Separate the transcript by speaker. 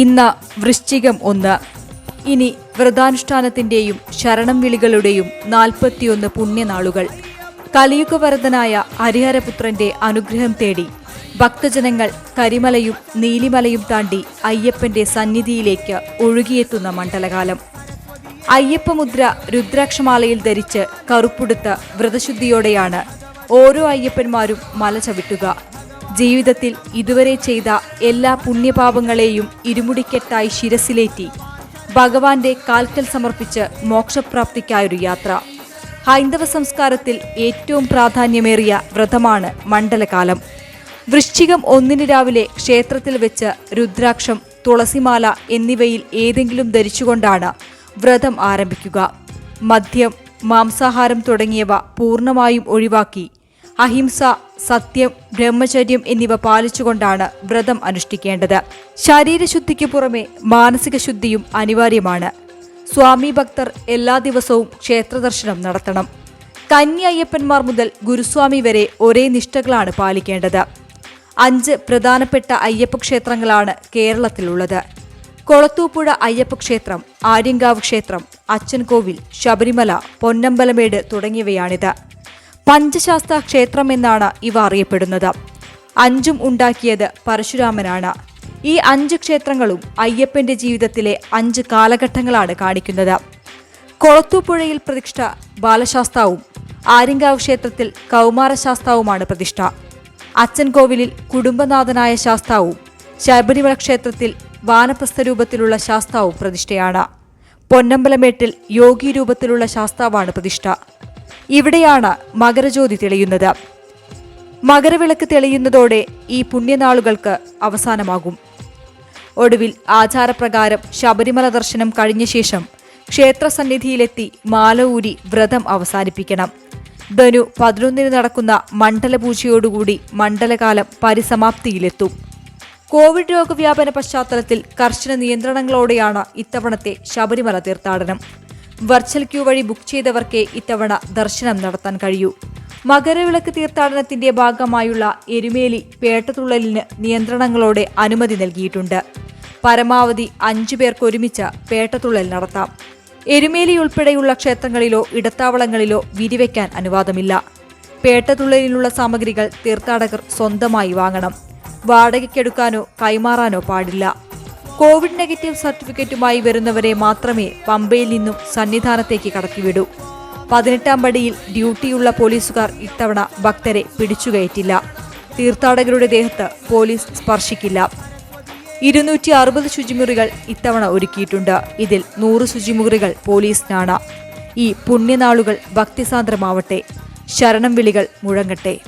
Speaker 1: ഇന്ന് വൃശ്ചികം ഒന്ന്. ഇനി വ്രതാനുഷ്ഠാനത്തിന്റെയും ശരണം വിളികളുടെയും നാൽപ്പത്തിയൊന്ന് പുണ്യനാളുകൾ. കലിയുഗവരതനായ ഹരിഹരപുത്രന്റെ അനുഗ്രഹം തേടി ഭക്തജനങ്ങൾ കരിമലയും നീലിമലയും താണ്ടി അയ്യപ്പന്റെ സന്നിധിയിലേക്ക് ഒഴുകിയെത്തുന്ന മണ്ഡലകാലം. അയ്യപ്പമുദ്ര രുദ്രാക്ഷമാലയിൽ ധരിച്ച് കറുപ്പുടുത്ത വ്രതശുദ്ധിയോടെയാണ് ഓരോ അയ്യപ്പന്മാരും മല ചവിട്ടുക. ജീവിതത്തിൽ ഇതുവരെ ചെയ്ത എല്ലാ പുണ്യപാപങ്ങളെയും ഇരുമുടിക്കെട്ടായി ശിരസിലേറ്റി ഭഗവാന്റെ കാൽക്കൽ സമർപ്പിച്ച് മോക്ഷപ്രാപ്തിക്കായൊരു യാത്ര. ഹൈന്ദവ സംസ്കാരത്തിൽ ഏറ്റവും പ്രാധാന്യമേറിയ വ്രതമാണ് മണ്ഡലകാലം. വൃശ്ചികം ഒന്നിന് രാവിലെ ക്ഷേത്രത്തിൽ വെച്ച് രുദ്രാക്ഷം തുളസിമാല എന്നിവയിൽ ഏതെങ്കിലും ധരിച്ചുകൊണ്ടാണ് വ്രതം ആരംഭിക്കുക. മദ്യം മാംസാഹാരം തുടങ്ങിയവ പൂർണമായും ഒഴിവാക്കി അഹിംസ സത്യം ബ്രഹ്മചര്യം എന്നിവ പാലിച്ചുകൊണ്ടാണ് വ്രതം അനുഷ്ഠിക്കേണ്ടത്. ശരീരശുദ്ധിക്ക് പുറമെ മാനസിക ശുദ്ധിയും അനിവാര്യമാണ്. സ്വാമി ഭക്തർ എല്ലാ ദിവസവും ക്ഷേത്രദർശനം നടത്തണം. കന്നി അയ്യപ്പന്മാർ മുതൽ ഗുരുസ്വാമി വരെ ഒരേ നിഷ്ഠകളാണ് പാലിക്കേണ്ടത്. അഞ്ച് പ്രധാനപ്പെട്ട അയ്യപ്പ ക്ഷേത്രങ്ങളാണ് കേരളത്തിലുള്ളത്. കൊളത്തൂപ്പുഴ അയ്യപ്പ ക്ഷേത്രം ആര്യങ്കാവ് ക്ഷേത്രം അച്ചൻകോവിൽ ശബരിമല പൊന്നമ്പലമേട് തുടങ്ങിയവയാണിത്. പഞ്ചശാസ്ത്ര ക്ഷേത്രം എന്നാണ് ഇവ അറിയപ്പെടുന്നത്. അഞ്ചും ഉണ്ടാക്കിയത് പരശുരാമനാണ്. ഈ അഞ്ച് ക്ഷേത്രങ്ങളും അയ്യപ്പന്റെ ജീവിതത്തിലെ അഞ്ച് കാലഘട്ടങ്ങളാണ് കാണിക്കുന്നത്. കൊളത്തൂപ്പുഴയിൽ പ്രതിഷ്ഠ ബാലശാസ്താവും ആര്യങ്കാവ് ക്ഷേത്രത്തിൽ കൗമാരശാസ്താവുമാണ് പ്രതിഷ്ഠ. അച്ചൻകോവിലിൽ കുടുംബനാഥനായ ശാസ്താവും ശബരിമല ക്ഷേത്രത്തിൽ വാനപ്രസ്ഥ രൂപത്തിലുള്ള ശാസ്താവും പ്രതിഷ്ഠയാണ്. പൊന്നമ്പലമേട്ടിൽ യോഗി രൂപത്തിലുള്ള ശാസ്താവാണ് പ്രതിഷ്ഠ. ഇവിടെയാണ് മകരജ്യോതി തെളിയുന്നത്. മകരവിളക്ക് തെളിയുന്നതോടെ ഈ പുണ്യനാളുകൾക്ക് അവസാനമാകും. ഒടുവിൽ ആചാരപ്രകാരം ശബരിമല ദർശനം കഴിഞ്ഞ ശേഷം ക്ഷേത്രസന്നിധിയിലെത്തി മാല ഊരി വ്രതം അവസാനിപ്പിക്കണം. ധനു പതിനൊന്നിന് നടക്കുന്ന മണ്ഡലപൂജയോടുകൂടി മണ്ഡലകാലം പരിസമാപ്തിയിലെത്തും. കോവിഡ് രോഗവ്യാപന പശ്ചാത്തലത്തിൽ കർശന നിയന്ത്രണങ്ങളോടെയാണ് ഇത്തവണത്തെ ശബരിമല തീർത്ഥാടനം. വെർച്വൽ ക്യൂ വഴി ബുക്ക് ചെയ്തവർക്കേ ഇത്തവണ ദർശനം നടത്താൻ കഴിയൂ. മകരവിളക്ക് തീർത്ഥാടനത്തിന്റെ ഭാഗമായുള്ള എരുമേലി പേട്ടതുള്ളലിന് നിയന്ത്രണങ്ങളോടെ അനുമതി നൽകിയിട്ടുണ്ട്. പരമാവധി അഞ്ചു പേർക്ക് ഒരുമിച്ച് പേട്ടതുള്ളൽ നടത്താം. എരുമേലി ഉൾപ്പെടെയുള്ള ക്ഷേത്രങ്ങളിലോ ഇടത്താവളങ്ങളിലോ വിരിവെക്കാൻ അനുവാദമില്ല. പേട്ടതുള്ളലിനുള്ള സാമഗ്രികൾ തീർത്ഥാടകർ സ്വന്തമായി വാങ്ങണം. വാടകയ്ക്കെടുക്കാനോ കൈമാറാനോ പാടില്ല. കോവിഡ് നെഗറ്റീവ് സർട്ടിഫിക്കറ്റുമായി വരുന്നവരെ മാത്രമേ പമ്പയിൽ നിന്നും സന്നിധാനത്തേക്ക് കടത്തിവിടൂ. പതിനെട്ടാം പടിയിൽ ഡ്യൂട്ടിയുള്ള പോലീസുകാർ ഇത്തവണ ഭക്തരെ പിടിച്ചുകയറ്റില്ല തീർത്ഥാടകരുടെ ദേഹത്ത് പോലീസ് സ്പർശിക്കില്ല. ഇരുന്നൂറ്റി അറുപത് ശുചിമുറികൾ ഇത്തവണ ഒരുക്കിയിട്ടുണ്ട്. ഇതിൽ നൂറ് ശുചിമുറികൾ പോലീസിനാണ്. ഈ പുണ്യനാളുകൾ ഭക്തിസാന്ദ്രമാവട്ടെ. ശരണം വിളികൾ മുഴങ്ങട്ടെ.